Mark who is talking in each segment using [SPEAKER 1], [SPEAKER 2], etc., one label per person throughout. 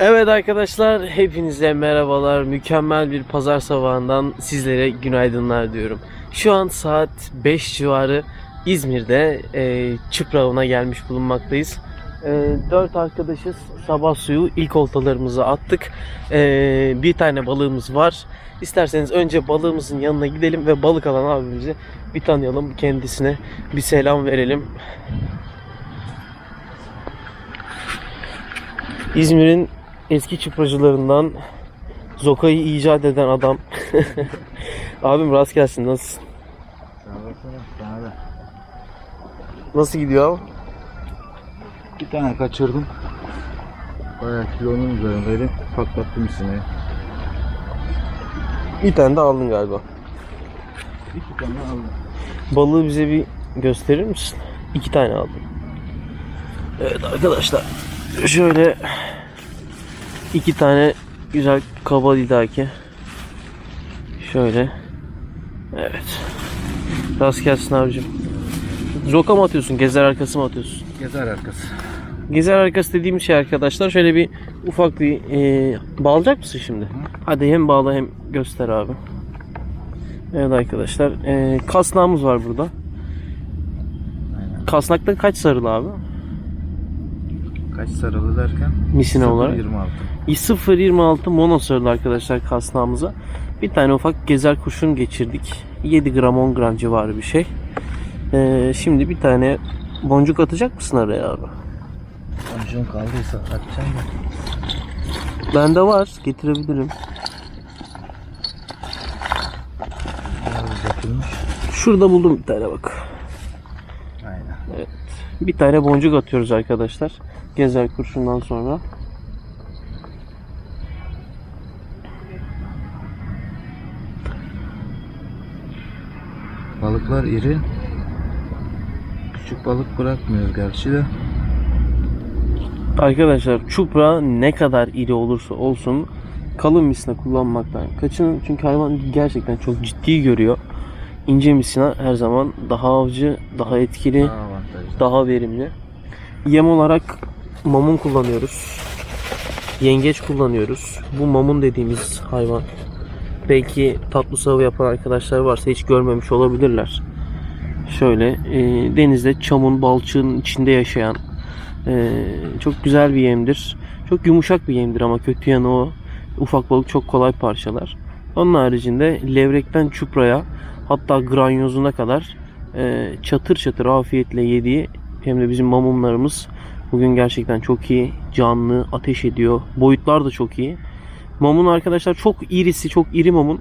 [SPEAKER 1] Evet arkadaşlar hepinize merhabalar. Mükemmel bir pazar sabahından sizlere günaydınlar diyorum. Şu an saat 5 civarı İzmir'de e, Çıpravı'na gelmiş bulunmaktayız. E, 4 arkadaşız. Sabah suyu ilk oltalarımızı attık. E, bir tane balığımız var. İsterseniz önce balığımızın yanına gidelim ve balık alan abimizi bir tanıyalım. Kendisine bir selam verelim. İzmir'in eski çıpracılarından Zoka'yı icat eden adam. Abim rast gelsin. Nasılsın? Nasıl gidiyor abi?
[SPEAKER 2] Bir tane kaçırdım. Bayağı kilonun üzerindeydim. Patlattım içine.
[SPEAKER 1] Bir tane de aldın galiba.
[SPEAKER 2] İki tane aldım.
[SPEAKER 1] Balığı bize bir gösterir misin? İki tane aldım. Evet arkadaşlar. Şöyle iki tane güzel kaba lidaki. Şöyle. Evet. Rast gelsin abicim. Zoka mı atıyorsun? Gezer arkası mı atıyorsun?
[SPEAKER 2] Gezer arkası.
[SPEAKER 1] Gezer arkası dediğim şey arkadaşlar şöyle bir ufak bir e, bağlayacak mısın şimdi? Hadi hem bağla hem göster abi. Evet arkadaşlar e, kasnağımız var burada.
[SPEAKER 2] Aynen.
[SPEAKER 1] Kasnakta kaç sarılı abi?
[SPEAKER 2] Kaç sarılı derken?
[SPEAKER 1] Misine olarak.
[SPEAKER 2] 26.
[SPEAKER 1] 0.26 mono sarılı arkadaşlar kasnağımıza. Bir tane ufak gezer kurşun geçirdik. 7 gram 10 gram civarı bir şey. E, şimdi bir tane boncuk atacak mısın araya abi?
[SPEAKER 2] Boncuğun kaldıysa atacağım da.
[SPEAKER 1] Bende var getirebilirim. Şurada buldum bir tane bak.
[SPEAKER 2] Aynen.
[SPEAKER 1] Bir tane boncuk atıyoruz arkadaşlar. Gezer kurşundan sonra.
[SPEAKER 2] Balıklar iri. Küçük balık bırakmıyoruz gerçi de.
[SPEAKER 1] Arkadaşlar çupra ne kadar iri olursa olsun kalın misina kullanmaktan kaçının. Çünkü hayvan gerçekten çok ciddi görüyor. İnce misina her zaman daha avcı, daha etkili,
[SPEAKER 2] Daha
[SPEAKER 1] daha verimli. Yem olarak mamun kullanıyoruz. Yengeç kullanıyoruz. Bu mamun dediğimiz hayvan. Belki tatlı savı yapan arkadaşlar varsa hiç görmemiş olabilirler. Şöyle e, denizde çamın balçığın içinde yaşayan e, çok güzel bir yemdir. Çok yumuşak bir yemdir ama kötü yanı o. Ufak balık çok kolay parçalar. Onun haricinde levrekten çupraya hatta granyozuna kadar e, çatır çatır afiyetle yediği hem de bizim mamumlarımız bugün gerçekten çok iyi. Canlı, ateş ediyor. Boyutlar da çok iyi. Mamun arkadaşlar çok irisi, çok iri mamun.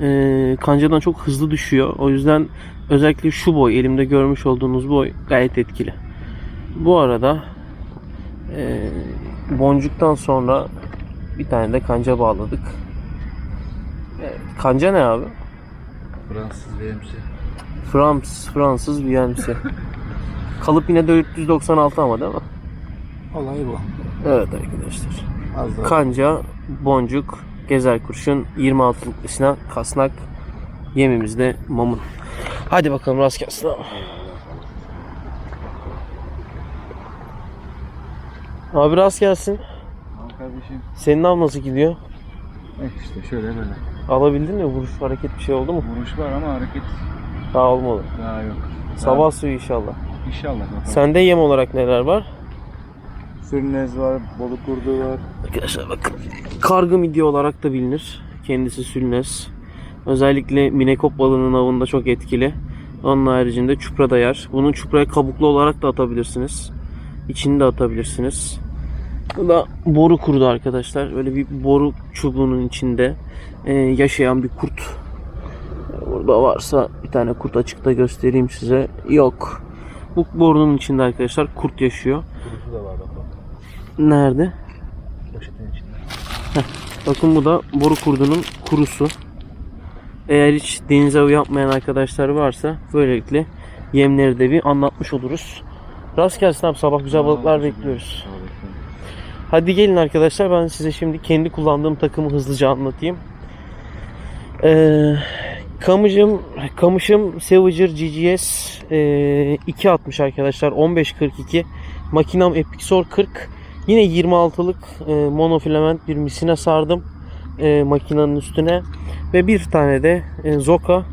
[SPEAKER 1] E, kancadan çok hızlı düşüyor. O yüzden özellikle şu boy, elimde görmüş olduğunuz boy gayet etkili. Bu arada e, boncuktan sonra bir tane de kanca bağladık. Evet, kanca ne abi?
[SPEAKER 2] Fransız VMC.
[SPEAKER 1] Frans, Fransız VMC. Kalıp yine 496 ama değil mi?
[SPEAKER 2] Olay bu.
[SPEAKER 1] Evet arkadaşlar.
[SPEAKER 2] Az daha.
[SPEAKER 1] Kanca, boncuk, gezer kurşun, 26'lık isna, kasnak, yemimiz de mamun. Hadi bakalım rast gelsin abi. Abi rast gelsin.
[SPEAKER 2] Kardeşim.
[SPEAKER 1] Senin av nasıl gidiyor?
[SPEAKER 2] Evet işte şöyle böyle.
[SPEAKER 1] Alabildin mi? Vuruş hareket bir şey oldu mu?
[SPEAKER 2] Vuruş var ama hareket
[SPEAKER 1] Daha olmadı.
[SPEAKER 2] daha yok.
[SPEAKER 1] Sabah suyu inşallah.
[SPEAKER 2] İnşallah bakalım.
[SPEAKER 1] Sende yem olarak neler var?
[SPEAKER 2] Sürnez var, balık kurdu var.
[SPEAKER 1] Arkadaşlar bakın. Kargı midye olarak da bilinir. Kendisi sülnes. Özellikle minekop balığının avında çok etkili. Onun haricinde çupra da yer. Bunu çupraya kabuklu olarak da atabilirsiniz. İçini de atabilirsiniz. Bu da boru kurdu arkadaşlar. Böyle bir boru çubuğunun içinde e, yaşayan bir kurt. Burada varsa bir tane kurt açıkta göstereyim size. Yok. Bu borunun içinde arkadaşlar kurt yaşıyor.
[SPEAKER 2] Kurusu da var.
[SPEAKER 1] Nerede?
[SPEAKER 2] Poşetin içinde.
[SPEAKER 1] Bakın bu da boru kurdunun kurusu. Eğer hiç deniz avı yapmayan arkadaşlar varsa böylelikle yemleri de bir anlatmış oluruz. Rast gelsin abi sabah güzel balıklar bekliyoruz. Hadi gelin arkadaşlar ben size şimdi kendi kullandığım takımı hızlıca anlatayım. Ee, kamışım, kamışım Savager GGS e, 260 arkadaşlar 1542 makinam Epixor 40 Yine 26'lık e, monofilament bir misine sardım e, makinenin üstüne ve bir tane de e, Zoka.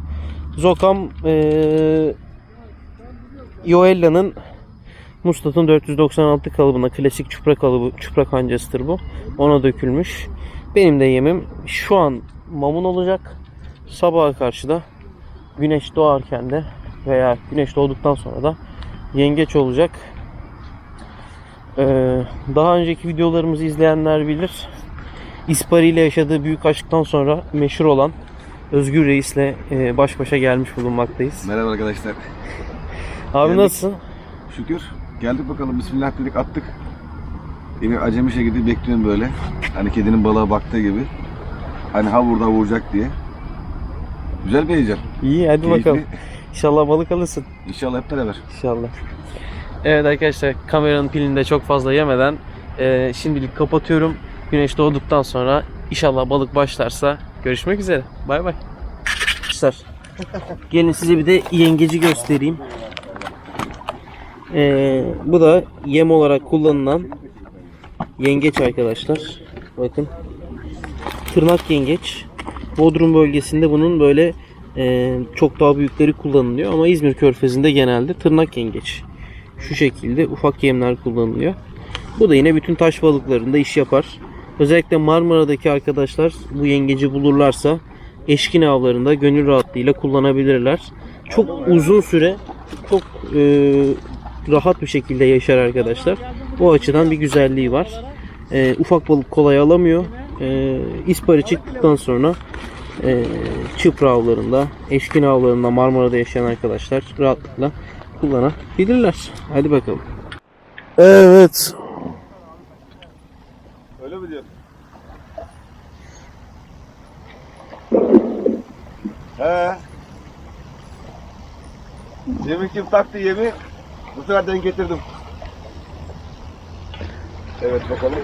[SPEAKER 1] Zokam e, Yoella'nın Mustat'ın 496 kalıbına klasik çupra kalıbı, çupra kancasıdır bu. Ona dökülmüş. Benim de yemim şu an mamun olacak. Sabaha karşı da güneş doğarken de veya güneş doğduktan sonra da yengeç olacak. Ee, daha önceki videolarımızı izleyenler bilir. İspari ile yaşadığı büyük aşktan sonra meşhur olan Özgür Reis'le e, baş başa gelmiş bulunmaktayız.
[SPEAKER 3] Merhaba arkadaşlar.
[SPEAKER 1] Abi
[SPEAKER 3] Geldik.
[SPEAKER 1] nasılsın?
[SPEAKER 3] Şükür. Geldik bakalım. Bismillah dedik attık. Yine acemi şekilde bekliyorum böyle. Hani kedinin balığa baktığı gibi. Hani ha burada vuracak diye. Güzel bir heyecan.
[SPEAKER 1] İyi hadi
[SPEAKER 3] Keyifli.
[SPEAKER 1] bakalım. İnşallah balık alırsın.
[SPEAKER 3] İnşallah hep beraber.
[SPEAKER 1] İnşallah. Evet arkadaşlar kameranın pilini de çok fazla yemeden e, şimdilik kapatıyorum. Güneş doğduktan sonra inşallah balık başlarsa görüşmek üzere. Bay bay. Arkadaşlar gelin size bir de yengeci göstereyim. E, bu da yem olarak kullanılan yengeç arkadaşlar. Bakın. Tırnak yengeç. Bodrum bölgesinde bunun böyle e, çok daha büyükleri kullanılıyor ama İzmir Körfezi'nde genelde tırnak yengeç. Şu şekilde ufak yemler kullanılıyor. Bu da yine bütün taş balıklarında iş yapar. Özellikle Marmara'daki arkadaşlar bu yengeci bulurlarsa eşkin avlarında gönül rahatlığıyla kullanabilirler. Çok uzun süre çok e, rahat bir şekilde yaşar arkadaşlar. O açıdan bir güzelliği var. E, ufak balık kolay alamıyor. E, ispari çıktıktan sonra e, çıpra avlarında, eşkin avlarında Marmara'da yaşayan arkadaşlar rahatlıkla kullanabilirler. Hadi bakalım. Evet.
[SPEAKER 3] Öyle mi diyor? He. Yemi kim taktı yemi? Bu sefer denk getirdim. Evet bakalım.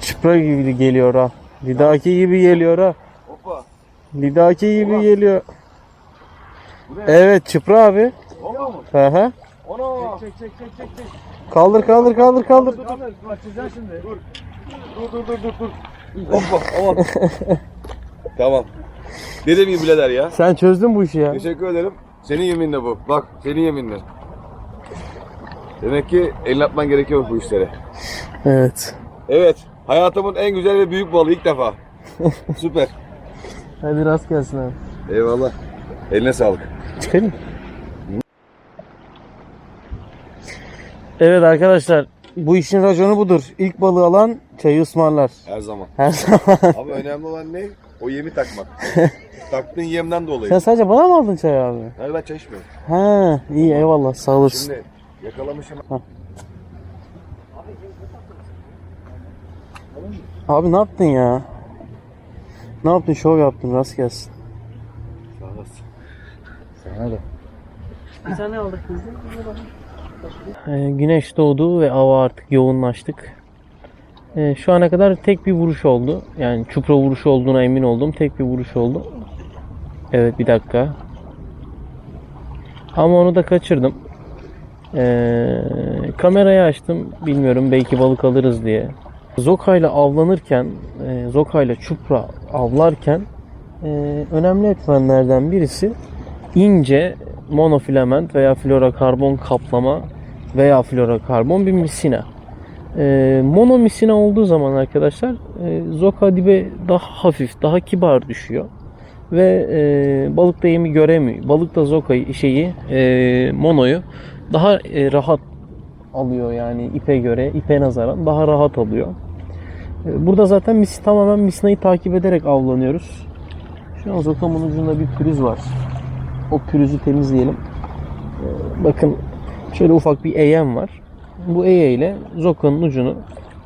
[SPEAKER 1] Çıpra gibi geliyor ha. Lidaki gibi geliyor ha.
[SPEAKER 3] Hoppa.
[SPEAKER 1] Lidaki gibi geliyor.
[SPEAKER 3] Bu ne?
[SPEAKER 1] Evet çıpra abi.
[SPEAKER 3] Hoppa mı?
[SPEAKER 1] Hı hı.
[SPEAKER 3] Ana.
[SPEAKER 2] Çek çek çek çek çek.
[SPEAKER 1] Kaldır kaldır kaldır kaldır.
[SPEAKER 2] Açacaksın şimdi.
[SPEAKER 3] Dur. Dur dur dur dur dur. Hoppa aman. tamam. Dediğim gibi birader ya.
[SPEAKER 1] Sen çözdün bu işi ya.
[SPEAKER 3] Teşekkür ederim. Senin yeminle bu. Bak senin yeminle. Demek ki elini atman gerekiyor bu işlere.
[SPEAKER 1] Evet.
[SPEAKER 3] Evet. Hayatımın en güzel ve büyük balığı ilk defa. Süper.
[SPEAKER 1] Hadi rast gelsin abi.
[SPEAKER 3] Eyvallah. Eline sağlık.
[SPEAKER 1] Çıkarayım. Evet arkadaşlar bu işin raconu budur. İlk balığı alan çayı ısmarlar.
[SPEAKER 3] Her zaman.
[SPEAKER 1] Her zaman.
[SPEAKER 3] Ama önemli olan ne? O yemi takmak. Taktığın yemden dolayı.
[SPEAKER 1] Sen sadece bana mı aldın çayı abi?
[SPEAKER 3] Hayır ben çay içmiyorum.
[SPEAKER 1] Ha iyi eyvallah sağ olasın.
[SPEAKER 3] Şimdi yakalamışım.
[SPEAKER 1] Abi ne yaptın ya? Ne yaptın? Şov yaptın. Rast gelsin.
[SPEAKER 3] Sağ olasın.
[SPEAKER 2] Sana da.
[SPEAKER 1] Bir tane aldık biz Ee, güneş doğdu ve ava artık yoğunlaştık. Ee, şu ana kadar tek bir vuruş oldu. Yani çupra vuruşu olduğuna emin oldum. Tek bir vuruş oldu. Evet bir dakika. Ama onu da kaçırdım. Ee, kamerayı açtım. Bilmiyorum belki balık alırız diye. Zokayla avlanırken, e, zokayla çupra avlarken e, önemli etmenlerden birisi ince monofilament veya florokarbon kaplama veya florokarbon bir misina. E, monomisina olduğu zaman arkadaşlar e, zoka daha hafif, daha kibar düşüyor. Ve e, balık da yemi göremiyor. Balık da zokayı şeyi e, monoyu daha e, rahat alıyor yani ipe göre, ipe nazaran daha rahat alıyor. E, Burada zaten mis, tamamen misnayı takip ederek avlanıyoruz. Şu an zokamın ucunda bir pürüz var. O pürüzü temizleyelim. Ee, Bakın şöyle ufak bir eğem var. Bu eğe ile zokanın ucunu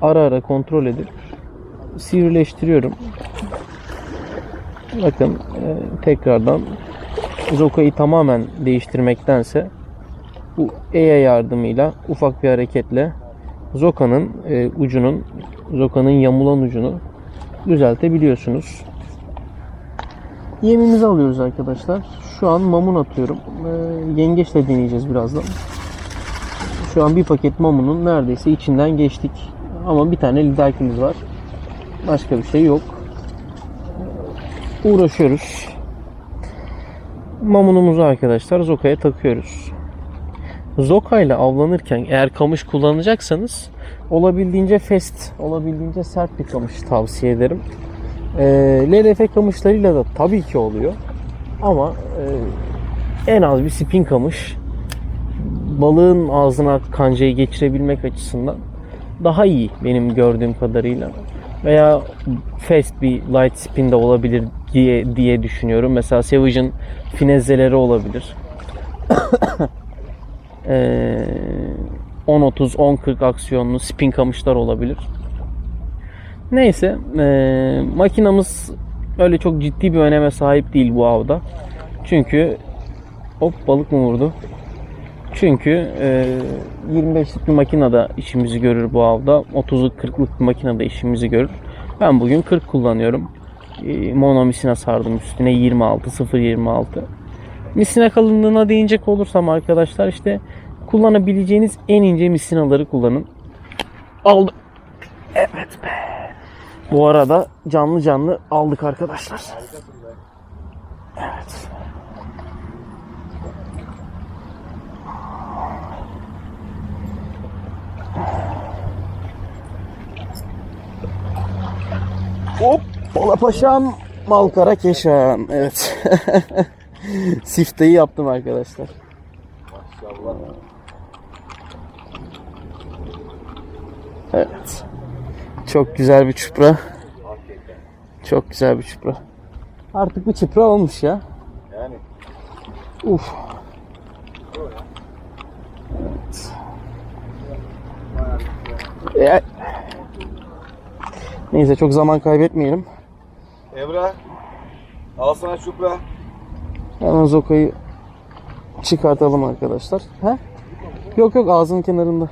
[SPEAKER 1] ara ara kontrol edip sivrileştiriyorum. Bakın e, tekrardan zokayı tamamen değiştirmektense bu eğe yardımıyla ufak bir hareketle zokanın e, ucunun zokanın yamulan ucunu düzeltebiliyorsunuz. Yemimizi alıyoruz arkadaşlar. Şu an mamun atıyorum. Ee, yengeçle deneyeceğiz birazdan. Şu an bir paket mamunun neredeyse içinden geçtik. Ama bir tane lidakimiz var. Başka bir şey yok. Uğraşıyoruz. Mamunumuzu arkadaşlar zokaya takıyoruz. Zoka ile avlanırken eğer kamış kullanacaksanız olabildiğince fest, olabildiğince sert bir kamış tavsiye ederim. Ee, LRF kamışlarıyla da tabii ki oluyor. Ama e, en az bir spin kamış balığın ağzına kancayı geçirebilmek açısından daha iyi benim gördüğüm kadarıyla. Veya fast bir light spin de olabilir diye diye düşünüyorum. Mesela Savage'ın finezzeleri olabilir. Ee, 10-30, 10-40 aksiyonlu spin kamışlar olabilir. Neyse, ee, makinamız öyle çok ciddi bir öneme sahip değil bu avda. Çünkü hop balık mı vurdu? Çünkü e, 25'lik bir makinede işimizi görür bu avda. 30'luk 40'lık bir makinede işimizi görür. Ben bugün 40 kullanıyorum. E, mono misina sardım üstüne 26 0.26. Misina kalınlığına değinecek olursam arkadaşlar işte kullanabileceğiniz en ince misinaları kullanın. Aldım. Evet be. Bu arada canlı canlı aldık arkadaşlar. Evet. Hop, Pola Paşam, Malkara Keşan. Evet. Sifteyi yaptım arkadaşlar. Evet. Çok güzel bir çupra. Çok güzel bir çupra. Artık bir çupra olmuş ya.
[SPEAKER 3] Yani.
[SPEAKER 1] Uf. Evet. E, Neyse çok zaman kaybetmeyelim.
[SPEAKER 3] Emrah. Al sana çupra.
[SPEAKER 1] Hemen Zoka'yı çıkartalım arkadaşlar. He? Yok yok ağzının kenarında.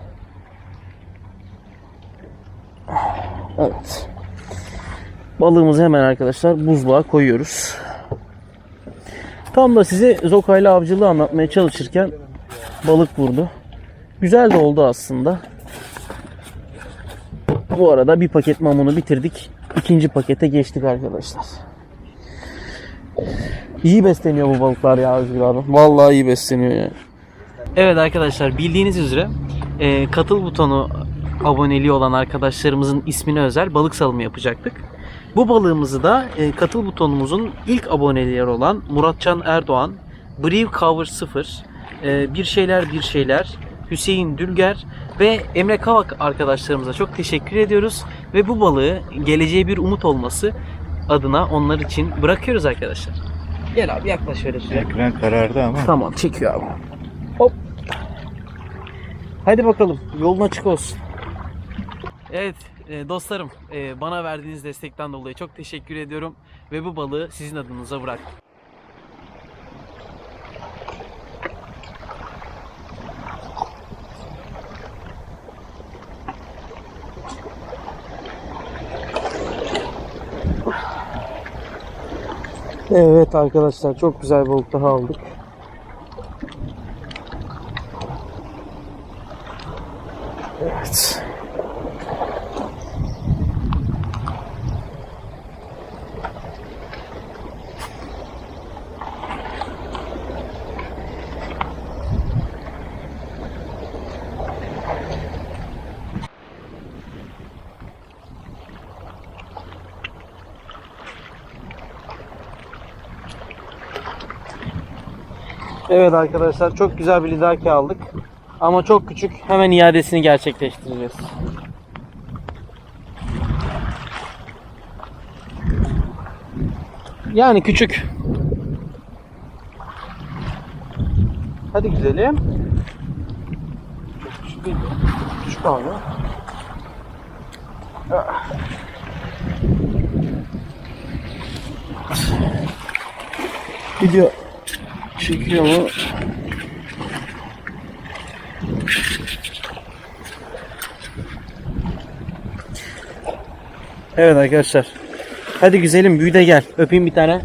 [SPEAKER 1] Evet. Balığımızı hemen arkadaşlar buzluğa koyuyoruz. Tam da size Zoka ile avcılığı anlatmaya çalışırken balık vurdu. Güzel de oldu aslında. Bu arada bir paket mamunu bitirdik. İkinci pakete geçtik arkadaşlar. İyi besleniyor bu balıklar ya Özgür abi. Vallahi iyi besleniyor yani. Evet arkadaşlar bildiğiniz üzere e, katıl butonu aboneliği olan arkadaşlarımızın ismine özel balık salımı yapacaktık. Bu balığımızı da e, katıl butonumuzun ilk aboneleri olan Muratcan Erdoğan, Brief Cover 0, e, Bir Şeyler Bir Şeyler, Hüseyin Dülger ve Emre Kavak arkadaşlarımıza çok teşekkür ediyoruz. Ve bu balığı geleceğe bir umut olması adına onlar için bırakıyoruz arkadaşlar. Gel abi yaklaş şöyle suya.
[SPEAKER 2] Ekran karardı ama.
[SPEAKER 1] Tamam çekiyor abi. Hop. Hadi bakalım yolun açık olsun. Evet e, dostlarım e, bana verdiğiniz destekten dolayı çok teşekkür ediyorum. Ve bu balığı sizin adınıza bıraktım. Evet arkadaşlar çok güzel balık daha aldık. Evet. Evet arkadaşlar çok güzel bir lidaki aldık. Ama çok küçük. Hemen iadesini gerçekleştireceğiz. Yani küçük. Hadi güzelim. Çok küçük değil. Küçük abi. Ah. Çekiyor mu? Evet arkadaşlar. Hadi güzelim büyü de gel. Öpeyim bir tane.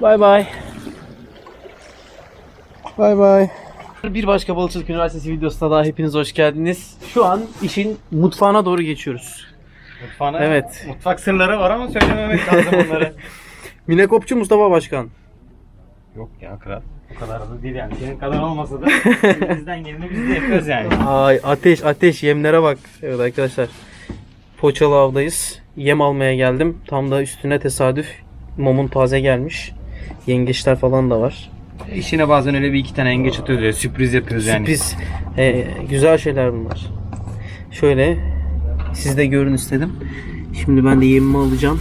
[SPEAKER 1] Bay bay. Bay bay. Bir başka Balıkçılık Üniversitesi videosuna daha hepiniz hoş geldiniz. Şu an işin mutfağına doğru geçiyoruz.
[SPEAKER 2] Mutfağına,
[SPEAKER 1] Evet.
[SPEAKER 2] Mutfak sırları var ama söylememek lazım onları.
[SPEAKER 1] Minekopçu Mustafa Başkan.
[SPEAKER 2] Yok ya kral. O kadar da değil yani. Senin kadar olmasa da bizden geleni biz de yapıyoruz yani.
[SPEAKER 1] Ay ateş ateş yemlere bak. Evet arkadaşlar. Poçalı avdayız. Yem almaya geldim. Tam da üstüne tesadüf mamun taze gelmiş. Yengeçler falan da var.
[SPEAKER 2] İşine bazen öyle bir iki tane yengeç atıyoruz ya. Sürpriz yapıyoruz yani.
[SPEAKER 1] Sürpriz. Ee, güzel şeyler bunlar. Şöyle siz de görün istedim. Şimdi ben de yemimi alacağım.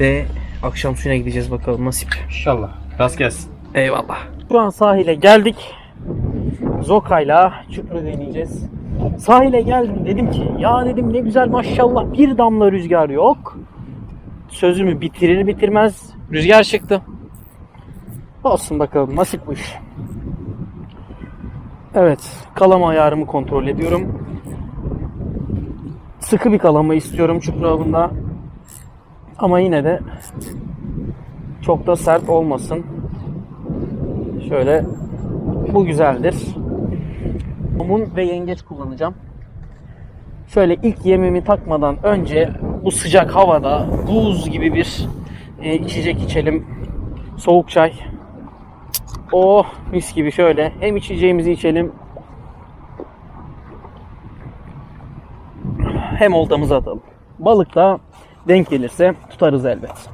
[SPEAKER 1] Ve akşam suyuna gideceğiz bakalım nasip.
[SPEAKER 2] İnşallah. Rast gelsin.
[SPEAKER 1] Eyvallah. Şu an sahile geldik. Zoka'yla çupra deneyeceğiz. Sahile geldim dedim ki ya dedim ne güzel maşallah bir damla rüzgar yok. Sözümü bitirir bitirmez rüzgar çıktı. Olsun bakalım nasip bu iş. Evet kalama ayarımı kontrol ediyorum. Sıkı bir kalama istiyorum çupra avında. Ama yine de çok da sert olmasın. Şöyle bu güzeldir. Mumun ve yengeç kullanacağım. Şöyle ilk yemimi takmadan önce bu sıcak havada buz gibi bir e, içecek içelim. Soğuk çay. Oh mis gibi şöyle hem içeceğimizi içelim hem oltamızı atalım. Balık da denk gelirse tutarız elbet.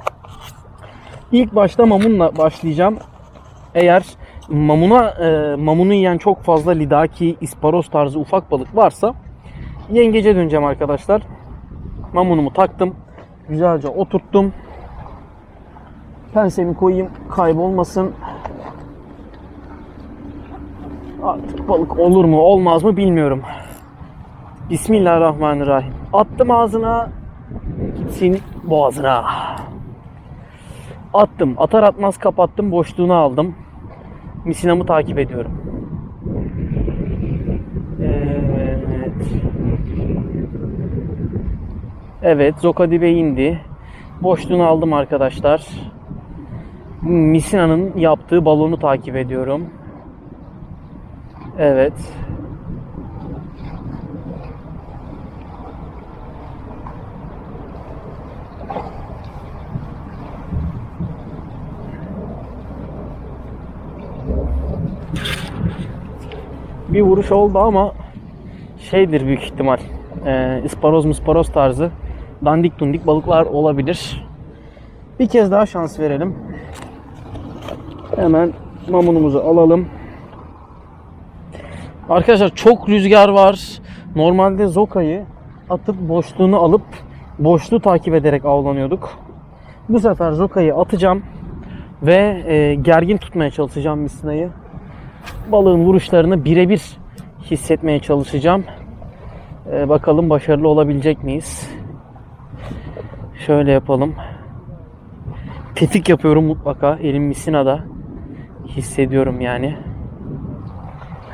[SPEAKER 1] İlk başta mamunla başlayacağım. Eğer mamuna e, mamunu yiyen çok fazla lidaki, isparoz tarzı ufak balık varsa yengece döneceğim arkadaşlar. Mamunumu taktım. Güzelce oturttum. Pensemi koyayım kaybolmasın. Artık balık olur mu olmaz mı bilmiyorum. Bismillahirrahmanirrahim. Attım ağzına. Gitsin boğazına. Attım. Atar atmaz kapattım. Boşluğunu aldım. Misinamı takip ediyorum. Evet. Evet. Zoka indi. Boşluğunu aldım arkadaşlar. Misina'nın yaptığı balonu takip ediyorum. Evet. Bir vuruş oldu ama şeydir büyük ihtimal. E, isparoz musparoz tarzı dandik dundik balıklar olabilir. Bir kez daha şans verelim. Hemen mamunumuzu alalım. Arkadaşlar çok rüzgar var. Normalde zokayı atıp boşluğunu alıp boşluğu takip ederek avlanıyorduk. Bu sefer zokayı atacağım ve e, gergin tutmaya çalışacağım misinayı balığın vuruşlarını birebir hissetmeye çalışacağım. Ee, bakalım başarılı olabilecek miyiz? Şöyle yapalım. Tetik yapıyorum mutlaka. Elim misinada. Hissediyorum yani.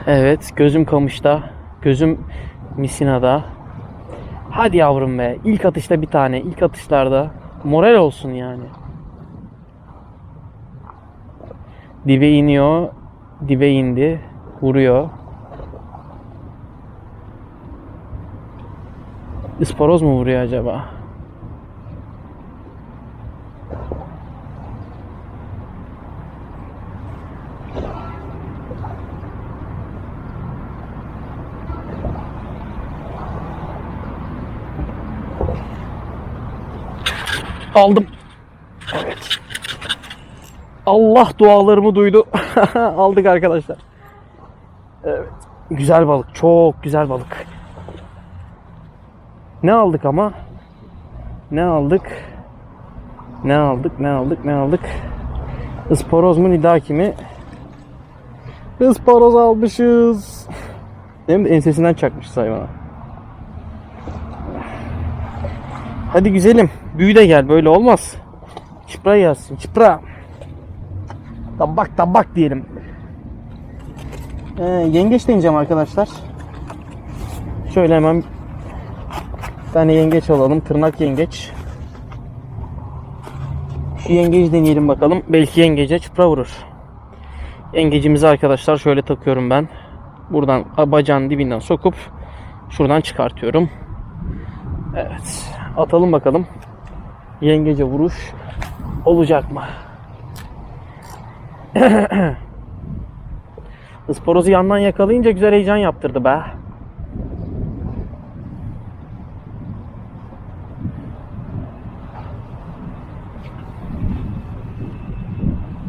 [SPEAKER 1] Evet. Gözüm kamışta. Gözüm misinada. Hadi yavrum be. İlk atışta bir tane. İlk atışlarda. Moral olsun yani. Dibe iniyor dibe indi. Vuruyor. İsporoz mu vuruyor acaba? Aldım. Allah dualarımı duydu. Aldık arkadaşlar. Evet. Güzel balık. Çok güzel balık. Ne aldık ama? Ne aldık? Ne aldık? Ne aldık? Ne aldık? Isporoz mu nidaki mi? Isporoz almışız. Hem de ensesinden çakmışız hayvana. Hadi güzelim. Büyü de gel. Böyle olmaz. Çıpra yazsın. Çıpra. Tabak tabak diyelim. Ee, yengeç deneyeceğim arkadaşlar. Şöyle hemen bir tane yengeç alalım. Tırnak yengeç. Şu yengeç deneyelim bakalım. Belki yengece çıpra vurur. Yengecimizi arkadaşlar şöyle takıyorum ben. Buradan bacağın dibinden sokup şuradan çıkartıyorum. Evet. Atalım bakalım. Yengece vuruş olacak mı? Isporozu yandan yakalayınca güzel heyecan yaptırdı be.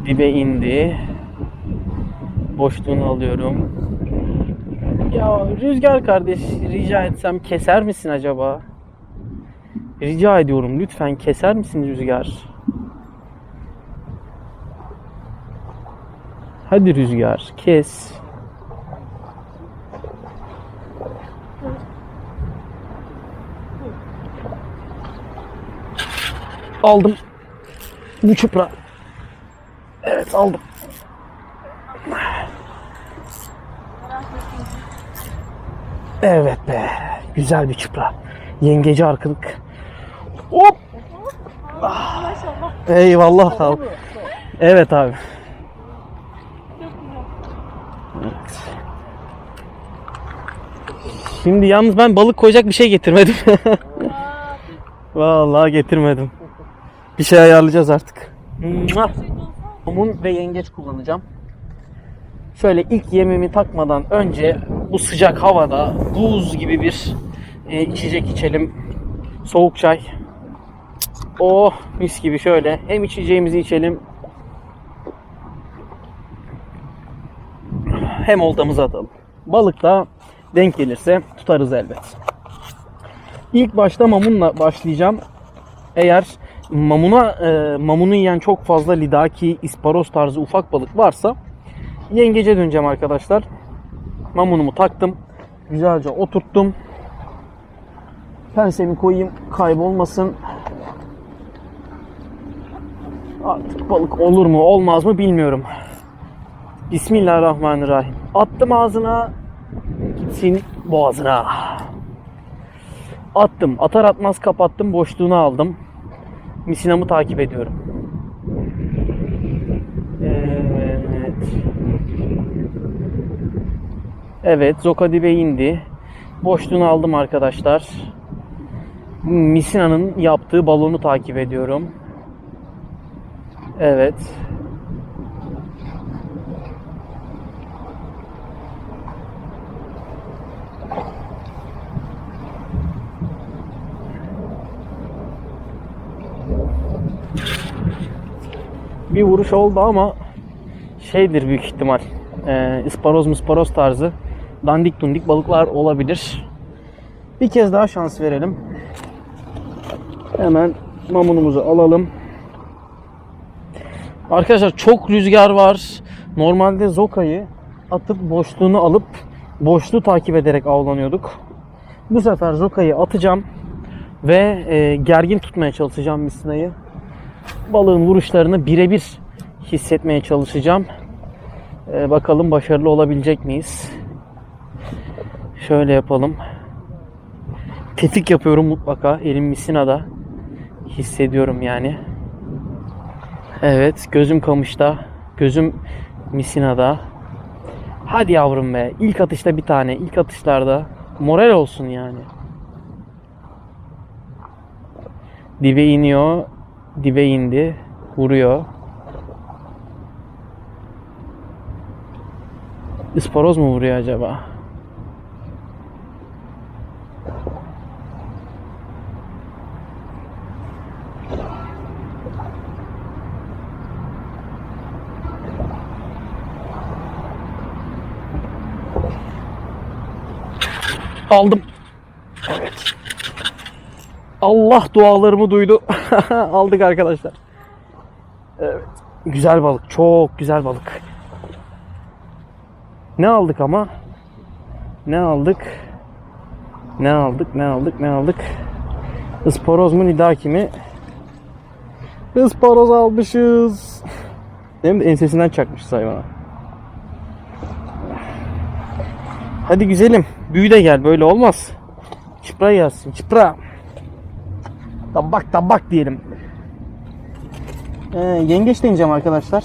[SPEAKER 1] Dibe indi. Boşluğunu alıyorum. Ya Rüzgar kardeş rica etsem keser misin acaba? Rica ediyorum lütfen keser misin Rüzgar? Hadi Rüzgar kes. Aldım. Bu çupra. Evet aldım. Evet be. Güzel bir çupra. Yengeci arkalık. Hop. Ah. Eyvallah abi. Evet abi. Şimdi yalnız ben balık koyacak bir şey getirmedim. Vallahi getirmedim. Bir şey ayarlayacağız artık. Somun ve yengeç kullanacağım. Şöyle ilk yemimi takmadan önce bu sıcak havada buz gibi bir e, içecek içelim. Soğuk çay. Oh mis gibi şöyle hem içeceğimizi içelim hem oltamızı atalım. Balık da denk gelirse tutarız elbet. İlk başta mamunla başlayacağım. Eğer mamuna e, mamunu yiyen çok fazla lidaki, isparos tarzı ufak balık varsa yengece döneceğim arkadaşlar. Mamunumu taktım. Güzelce oturttum. Pensemi koyayım kaybolmasın. Artık balık olur mu olmaz mı bilmiyorum. Bismillahirrahmanirrahim. Attım ağzına. Gitsin boğazına. Attım. Atar atmaz kapattım. Boşluğunu aldım. Misinamı takip ediyorum. Evet. Evet. Zoka indi. Boşluğunu aldım arkadaşlar. Misina'nın yaptığı balonu takip ediyorum. Evet. Bir vuruş oldu ama şeydir büyük ihtimal. E, isparoz musparoz tarzı dandik dundik balıklar olabilir. Bir kez daha şans verelim. Hemen mamunumuzu alalım. Arkadaşlar çok rüzgar var. Normalde zokayı atıp boşluğunu alıp boşluğu takip ederek avlanıyorduk. Bu sefer zokayı atacağım ve e, gergin tutmaya çalışacağım misinayı balığın vuruşlarını birebir hissetmeye çalışacağım. Ee, bakalım başarılı olabilecek miyiz? Şöyle yapalım. Tetik yapıyorum mutlaka. Elim misinada. Hissediyorum yani. Evet. Gözüm kamışta. Gözüm misinada. Hadi yavrum be. İlk atışta bir tane. İlk atışlarda. Moral olsun yani. Dibe iniyor dibe indi. Vuruyor. Isparoz mu vuruyor acaba? Aldım. Allah dualarımı duydu. Aldık arkadaşlar. Evet. Güzel balık. Çok güzel balık. Ne aldık ama? Ne aldık? Ne aldık? Ne aldık? Ne aldık? Isporoz mu nidaki mi? Isporoz almışız. Hem de ensesinden çakmışız hayvana. Hadi güzelim. Büyü de gel. Böyle olmaz. Çıpra gelsin. Çıpra. Tabak tabak diyelim. Ee, yengeç deneyeceğim arkadaşlar.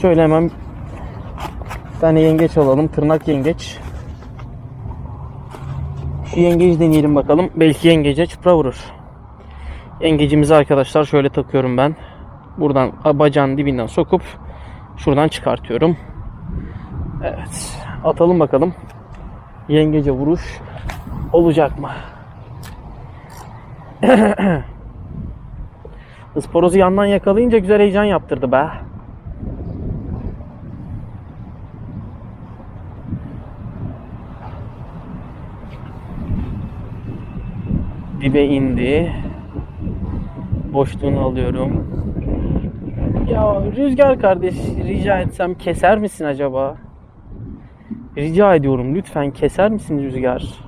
[SPEAKER 1] Şöyle hemen bir tane yengeç alalım. Tırnak yengeç. Şu yengeci deneyelim bakalım. Belki yengece çıpra vurur. Yengecimizi arkadaşlar şöyle takıyorum ben. Buradan bacağın dibinden sokup şuradan çıkartıyorum. Evet. Atalım bakalım. Yengece vuruş olacak mı? Isporozu yandan yakalayınca güzel heyecan yaptırdı be. Dibe indi. Boşluğunu alıyorum. Ya Rüzgar kardeş rica etsem keser misin acaba? Rica ediyorum lütfen keser misin Rüzgar?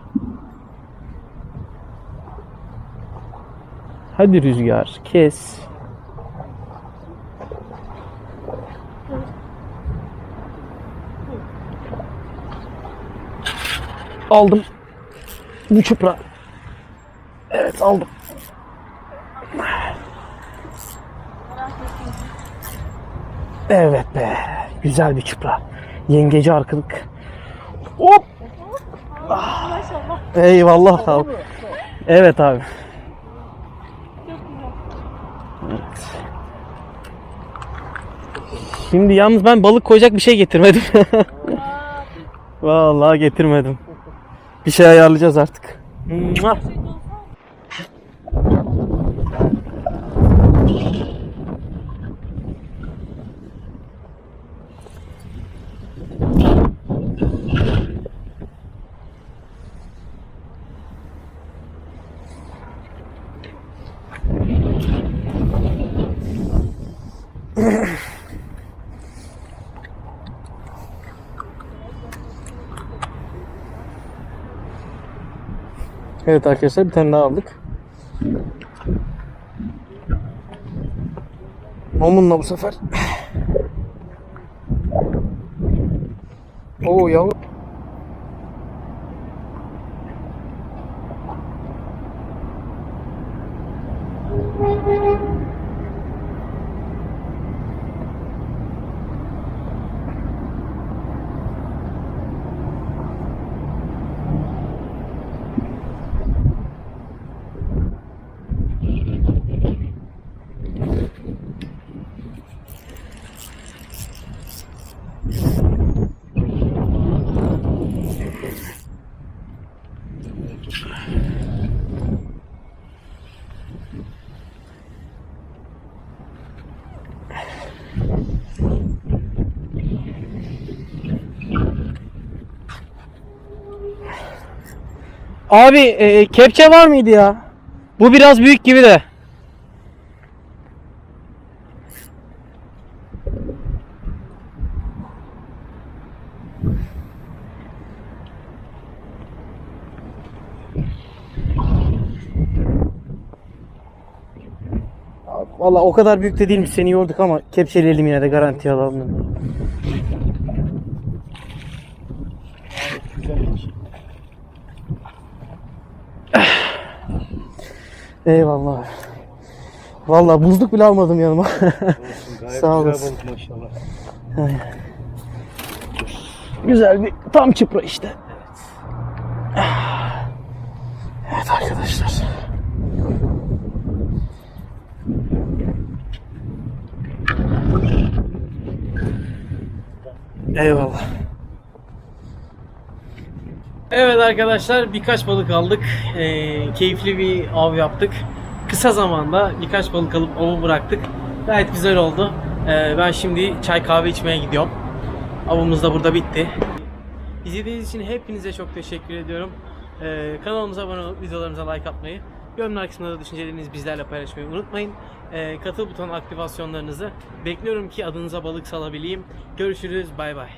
[SPEAKER 1] Hadi Rüzgar kes. Aldım. Bu çupra. Evet aldım. Evet be. Güzel bir çupra. Yengeci arkalık. Hop.
[SPEAKER 4] Maşallah.
[SPEAKER 1] Eyvallah ol. Evet abi. Şimdi yalnız ben balık koyacak bir şey getirmedim. Vallahi getirmedim. Bir şey ayarlayacağız artık. Mua. Evet arkadaşlar bir tane daha aldık. Mamunla bu sefer. Oo yavrum. Abi e, kepçe var mıydı ya? Bu biraz büyük gibi de. Valla o kadar büyük de değilmiş seni yorduk ama kepçeleyelim yine de garanti alalım. Eyvallah. Valla buzluk bile almadım yanıma. Sağ olasın.
[SPEAKER 2] maşallah.
[SPEAKER 1] Güzel bir tam çıpra işte. Evet arkadaşlar. Eyvallah. Evet arkadaşlar birkaç balık aldık. Ee, keyifli bir av yaptık. Kısa zamanda birkaç balık alıp avı bıraktık. Gayet güzel oldu. Ee, ben şimdi çay kahve içmeye gidiyorum. Avımız da burada bitti. İzlediğiniz için hepinize çok teşekkür ediyorum. Ee, kanalımıza abone olup videolarımıza like atmayı, yorumlar kısmında da düşüncelerinizi bizlerle paylaşmayı unutmayın. Ee, katıl buton aktivasyonlarınızı bekliyorum ki adınıza balık salabileyim. Görüşürüz, bay bay.